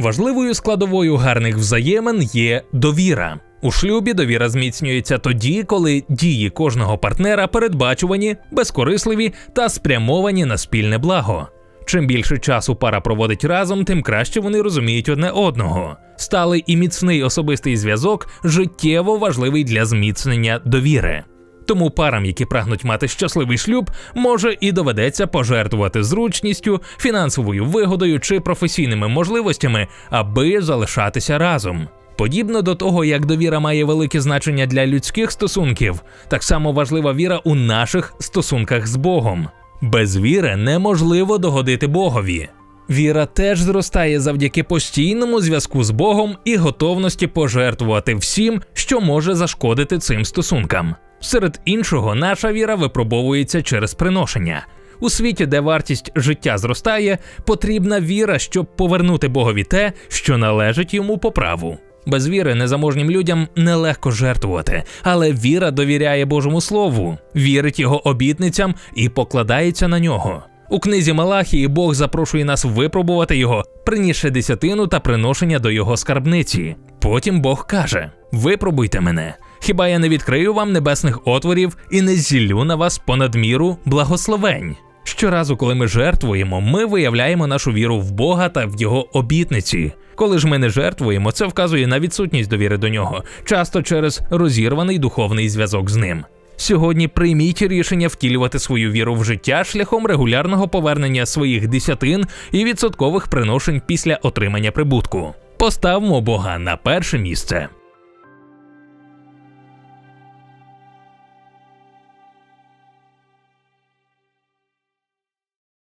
Важливою складовою гарних взаємин є довіра. У шлюбі довіра зміцнюється тоді, коли дії кожного партнера передбачувані, безкорисливі та спрямовані на спільне благо. Чим більше часу пара проводить разом, тим краще вони розуміють одне одного. Сталий і міцний особистий зв'язок життєво важливий для зміцнення довіри. Тому парам, які прагнуть мати щасливий шлюб, може і доведеться пожертвувати зручністю, фінансовою вигодою чи професійними можливостями, аби залишатися разом. Подібно до того, як довіра має велике значення для людських стосунків, так само важлива віра у наших стосунках з Богом. Без віри неможливо догодити Богові. Віра теж зростає завдяки постійному зв'язку з Богом і готовності пожертвувати всім, що може зашкодити цим стосункам. Серед іншого, наша віра випробовується через приношення. У світі, де вартість життя зростає, потрібна віра, щоб повернути Богові те, що належить йому по праву. Без віри незаможнім людям нелегко жертвувати, але віра довіряє Божому Слову, вірить його обітницям і покладається на нього. У книзі Малахії Бог запрошує нас випробувати його, принісши десятину та приношення до його скарбниці. Потім Бог каже: Випробуйте мене. Хіба я не відкрию вам небесних отворів і не зіллю на вас понад міру благословень? Щоразу, коли ми жертвуємо, ми виявляємо нашу віру в Бога та в його обітниці. Коли ж ми не жертвуємо, це вказує на відсутність довіри до нього, часто через розірваний духовний зв'язок з ним. Сьогодні прийміть рішення втілювати свою віру в життя шляхом регулярного повернення своїх десятин і відсоткових приношень після отримання прибутку. Поставмо Бога на перше місце.